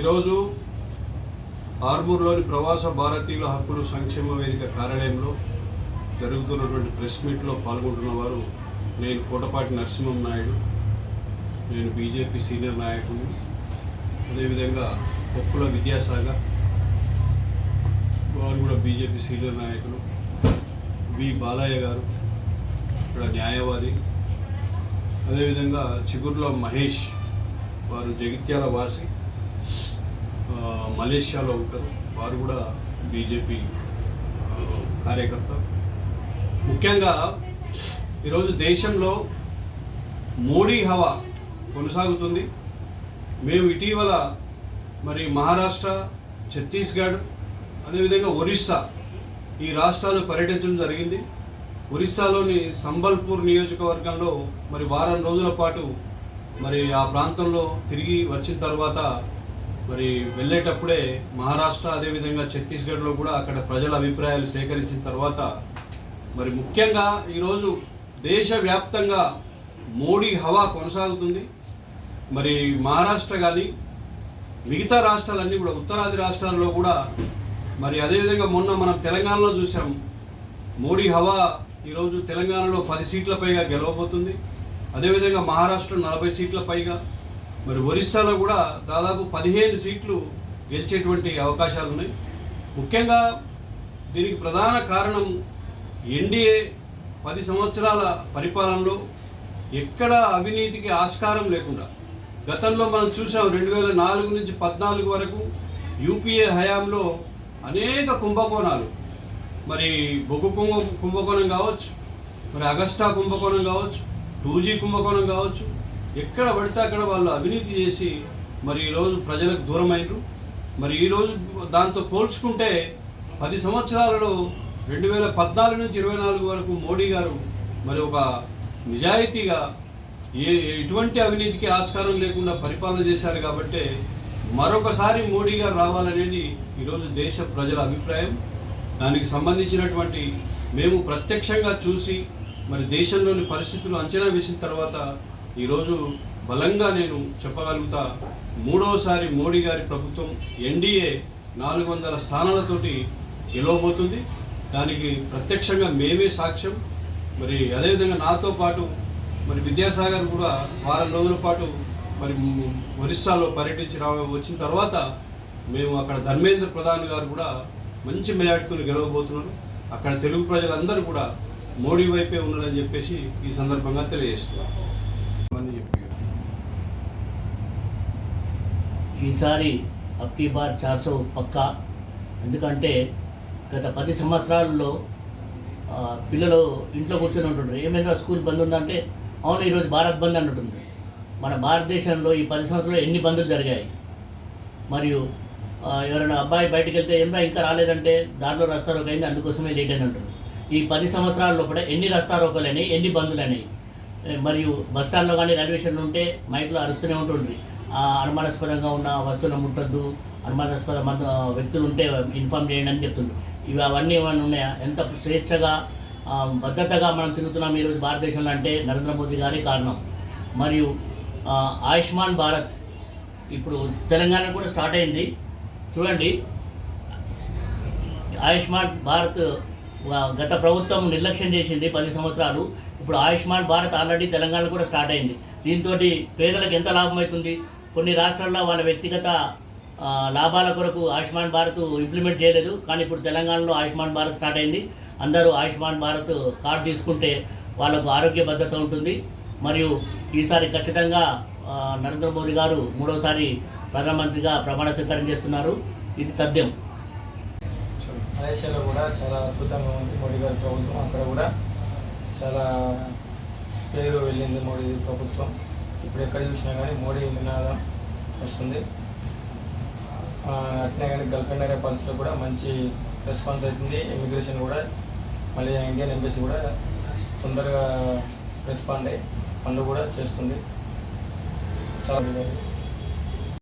ఈరోజు ఆర్మూర్లోని ప్రవాస భారతీయుల హక్కులు సంక్షేమ వేదిక కార్యాలయంలో జరుగుతున్నటువంటి ప్రెస్ మీట్లో పాల్గొంటున్న వారు నేను కోటపాటి నరసింహం నాయుడు నేను బీజేపీ సీనియర్ నాయకుడిని. అదేవిధంగా కొప్పుల విద్యాసాగర్ వారు కూడా బీజేపీ సీనియర్ నాయకులు. వి బాలయ్య గారు ఇక్కడ న్యాయవాది. అదేవిధంగా చిగుర్ల మహేష్ వారు జగిత్యాల వాసి. మలేషియాలో ఉంటారు. వారు కూడా బీజేపీ కార్యకర్త. ముఖ్యంగా ఈరోజు దేశంలో మోడీ హవా కొనసాగుతుంది. మేము ఇటీవల మరి మహారాష్ట్ర ఛత్తీస్గఢ్ అదేవిధంగా ఒరిస్సా ఈ రాష్ట్రాలు పర్యటించడం జరిగింది. ఒరిస్సాలోని సంబల్పూర్ నియోజకవర్గంలో మరి వారం రోజుల పాటు మరి ఆ ప్రాంతంలో తిరిగి వచ్చిన తర్వాత మరి వెళ్ళేటప్పుడే మహారాష్ట్ర అదేవిధంగా ఛత్తీస్గఢ్లో కూడా అక్కడ ప్రజల అభిప్రాయాలు సేకరించిన తర్వాత మరి ముఖ్యంగా ఈరోజు దేశవ్యాప్తంగా మోడీ హవా కొనసాగుతుంది. మరి మహారాష్ట్ర కానీ మిగతా రాష్ట్రాలన్నీ కూడా ఉత్తరాది రాష్ట్రాల్లో కూడా మరి అదేవిధంగా మొన్న మనం తెలంగాణలో చూసాం. మోడీ హవా ఈరోజు తెలంగాణలో పది సీట్ల పైగా గెలవబోతుంది. అదేవిధంగా మహారాష్ట్ర నలభై సీట్ల పైగా మరి ఒరిస్సాలో కూడా దాదాపు పదిహేను సీట్లు గెలిచేటువంటి అవకాశాలు ఉన్నాయి ముఖ్యంగా దీనికి ప్రధాన కారణం ఎన్డీఏ పది సంవత్సరాల పరిపాలనలో ఎక్కడ అవినీతికి ఆస్కారం లేకుండా గతంలో మనం చూసాం రెండు వేల నాలుగు నుంచి పద్నాలుగు వరకు యూపీఏ హయాంలో అనేక కుంభకోణాలు. మరి బొగ్గు కుంభ కుంభకోణం కావచ్చు మరి అగస్టా కుంభకోణం కావచ్చు టూ జీ కుంభకోణం కావచ్చు ఎక్కడ పడితే అక్కడ వాళ్ళు అవినీతి చేసి మరి ఈరోజు ప్రజలకు దూరమైనరు మరి ఈరోజు దాంతో పోల్చుకుంటే పది సంవత్సరాలలో రెండు వేల పద్నాలుగు నుంచి ఇరవై నాలుగు వరకు మోడీ గారు మరి ఒక నిజాయితీగా ఏ ఎటువంటి అవినీతికి ఆస్కారం లేకుండా పరిపాలన చేశారు కాబట్టి మరొకసారి మోడీ గారు రావాలనేది ఈరోజు దేశ ప్రజల అభిప్రాయం. దానికి సంబంధించినటువంటి మేము ప్రత్యక్షంగా చూసి మరి దేశంలోని పరిస్థితులు అంచనా వేసిన తర్వాత ఈరోజు బలంగా నేను చెప్పగలుగుతా మూడవసారి మోడీ గారి ప్రభుత్వం ఎన్డీఏ నాలుగు వందల స్థానాలతోటి గెలవబోతుంది. దానికి ప్రత్యక్షంగా మేమే సాక్ష్యం. మరి అదేవిధంగా నాతో పాటు మరి విద్యాసాగర్ కూడా వారం రోజుల పాటు మరి ఒరిస్సాలో పర్యటించి రా వచ్చిన తర్వాత మేము అక్కడ ధర్మేంద్ర ప్రధాన్ గారు కూడా మంచి మెజార్టీతో గెలవబోతున్నారు. అక్కడ తెలుగు ప్రజలందరూ కూడా మోడీ వైపే ఉన్నారని చెప్పేసి ఈ సందర్భంగా తెలియజేస్తున్నారు అని చెప్పారు ఈసారి అబ్కీ బార్ చార్సో పక్కా. ఎందుకంటే గత పది సంవత్సరాల్లో పిల్లలు ఇంట్లో కూర్చొని ఉంటుండ్రు. ఏమైనా స్కూల్ బంద్ ఉందంటే అవును ఈరోజు భారత్ బంద్ అంటుంటుంది మన భారతదేశంలో ఈ పది సంవత్సరాలు ఎన్ని బందులు జరిగాయి? మరియు ఎవరైనా అబ్బాయి బయటకు వెళ్తే ఏమైనా ఇంకా రాలేదంటే దారిలో రస్తారోకైంది అందుకోసమే లేట్ అని అంటారు ఈ పది సంవత్సరాల లోపల ఎన్ని రస్తారోకలని ఎన్ని బందులని మరియు బస్ స్టాండ్లో కానీ రైల్వే స్టేషన్లో ఉంటే మైక్లో అరుస్తూనే ఉంటుంది. ఆ, అనుమానాస్పదంగా ఉన్న వస్తువులు ముట్టద్దు అనుమానాస్పద వ్యక్తులు ఉంటే ఇన్ఫామ్ చేయండి అని చెప్తుండ్రు. ఇవి అవన్నీ ఏమైనా ఉన్నాయా? ఎంత స్వేచ్ఛగా భద్రతగా మనం తిరుగుతున్నాం ఈరోజు భారతదేశంలో అంటే నరేంద్ర మోదీ గారే కారణం. మరియు ఆయుష్మాన్ భారత్ ఇప్పుడు తెలంగాణ కూడా స్టార్ట్ అయింది. చూడండి ఆయుష్మాన్ భారత్ గత ప్రభుత్వం నిర్లక్ష్యం చేసింది పది సంవత్సరాలు. ఇప్పుడు ఆయుష్మాన్ భారత్ ఆల్రెడీ తెలంగాణలో కూడా స్టార్ట్ అయింది. దీంతో పేదలకు ఎంత లాభం అవుతుంది? కొన్ని రాష్ట్రాల్లో వాళ్ళ వ్యక్తిగత లాభాల కొరకు ఆయుష్మాన్ భారత్ ఇంప్లిమెంట్ చేయలేదు. కానీ ఇప్పుడు తెలంగాణలో ఆయుష్మాన్ భారత్ స్టార్ట్ అయింది. అందరూ ఆయుష్మాన్ భారత్ కార్డు తీసుకుంటే వాళ్ళకు ఆరోగ్య భద్రత ఉంటుంది. మరియు ఈసారి ఖచ్చితంగా నరేంద్ర మోదీ గారు మూడోసారి ప్రధానమంత్రిగా ప్రమాణ స్వీకారం చేస్తున్నారు. ఇది సత్యం. మలేషియాలో కూడా చాలా అద్భుతంగా ఉంది మోడీ గారి ప్రభుత్వం. అక్కడ కూడా చాలా పేరు వెళ్ళింది మోడీ ప్రభుత్వం. ఇప్పుడు ఎక్కడ చూసినా కానీ మోడీ నినాదం వస్తుంది. అట్నే కానీ గల్ఫ్ అండ్ పాలసీలో కూడా మంచి రెస్పాన్స్ అవుతుంది. ఇమిగ్రేషన్ కూడా మళ్ళీ ఇండియన్ ఎంబసీ కూడా తొందరగా రెస్పాండ్ అయ్యి పనులు కూడా చేస్తుంది. చాలా